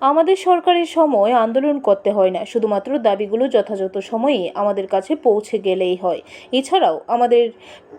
আমাদের সরকারের সময় আন্দোলন করতে হয় না। শুধুমাত্র দাবিগুলো যথাযথ সময়ে আমাদের কাছে পৌঁছে গেলেই হয়। এছাড়াও আমাদের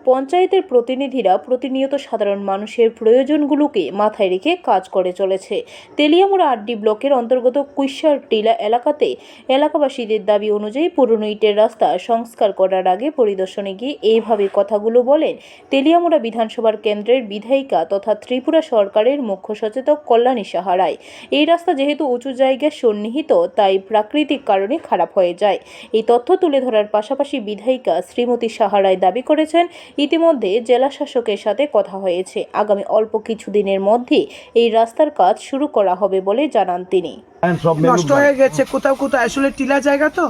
পঞ্চায়েতের প্রতিনিধিরা প্রতিনিয়ত সাধারণ মানুষের প্রয়োজনগুলোকে মাথায় রেখে কাজ করে চলেছে। তেলিয়ামুড়া আড্ডি ব্লকের অন্তর্গত কুইশার টিলা এলাকাতে এলাকাবাসীদের দাবি অনুযায়ী পুরনো ইটের রাস্তা সংস্কার করার আগে পরিদর্শনে গিয়ে এইভাবে কথাগুলো বলেন তেলিয়ামুড়া বিধানসভার কেন্দ্রের বিধায়িকা তথা ত্রিপুরা সরকারের মুখ্য সচেতক কল্যাণী সাহারায়। এই রাস্তা যেহেতু উঁচু জায়গায় সন্নিহিত তাই প্রাকৃতিক কারণে খারাপ হয়ে যায়। এই তথ্য তুলে ধরার পাশাপাশি বিধায়িকা শ্রীমতী সাহারায় দাবি করেছেন ইতিমধ্যে জেলা শাসকের সাথে কথা হয়েছে। আগামী অল্প কিছুদিনের মধ্যে এই রাস্তার কাজ শুরু করা হবে বলে জানান তিনি। নষ্ট হয়ে গেছে কোথাও কোথাও আসলে টিলা জায়গা তো।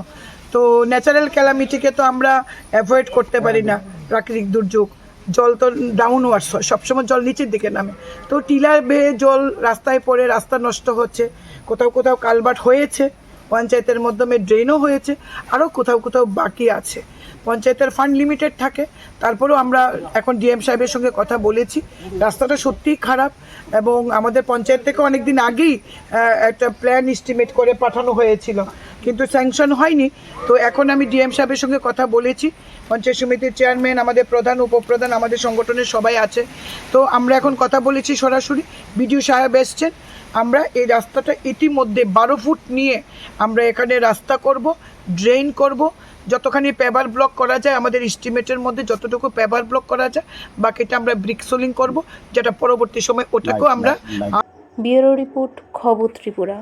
তো ন্যাচারাল ক্যালামিটিকে তো আমরা অ্যাভয়েড করতে পারি না প্রাকৃতিক দুর্যোগ। জল তো ডাউন ওয়ার্স হয়, সবসময় জল নিচের দিকে নামে। তো টিলার বেয়ে জল রাস্তায় পড়ে, রাস্তা নষ্ট হচ্ছে। কোথাও কোথাও কালবাট হয়েছে, পঞ্চায়েতের মাধ্যমে ড্রেনও হয়েছে আরও কোথাও কোথাও বাকি আছে। পঞ্চায়েতের ফান্ড লিমিটেড থাকে। তারপরেও আমরা এখন ডিএম সাহেবের সঙ্গে কথা বলেছি। রাস্তাটা সত্যিই খারাপ এবং আমাদের পঞ্চায়েত থেকে অনেক দিন আগেই একটা প্ল্যান এস্টিমেট করে পাঠানো হয়েছিল। কিন্তু স্যাংশন হয়নি। তো এখন আমি ডিএম সাহেবের সঙ্গে কথা বলেছি। পঞ্চায়েত সমিতির চেয়ারম্যান আমাদের প্রধান, উপপ্রধান, আমাদের সংগঠনের সবাই আছে। তো আমরা এখন কথা বলেছি সরাসরি। বিডিও সাহেব এসছেন। আমরা এই রাস্তাটা ইতিমধ্যে বারো ফুট নিয়ে আমরা এখানে রাস্তা করব ড্রেন করব। যতখানি পেভার ব্লক করা যায় আমাদের এস্টিমেটের মধ্যে যতটুকু পেভার ব্লক করা যায় বাকিটা আমরা ব্রিক সোলিং করব যেটা পরবর্তী সময় ওটাকেও আমরা ব্যুরো রিপোর্ট খবর ত্রিপুরা।